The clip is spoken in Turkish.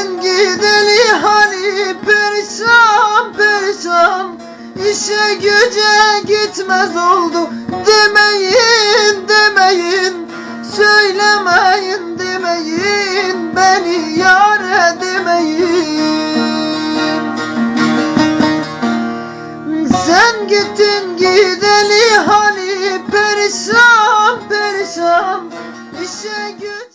Sen gideli hani perişan perişan. İşe güce gitmez oldu Demeyin demeyin. Söylemeyin demeyin. Beni yar demeyin Sen gittin gideli hani perişan perişan. İşe güce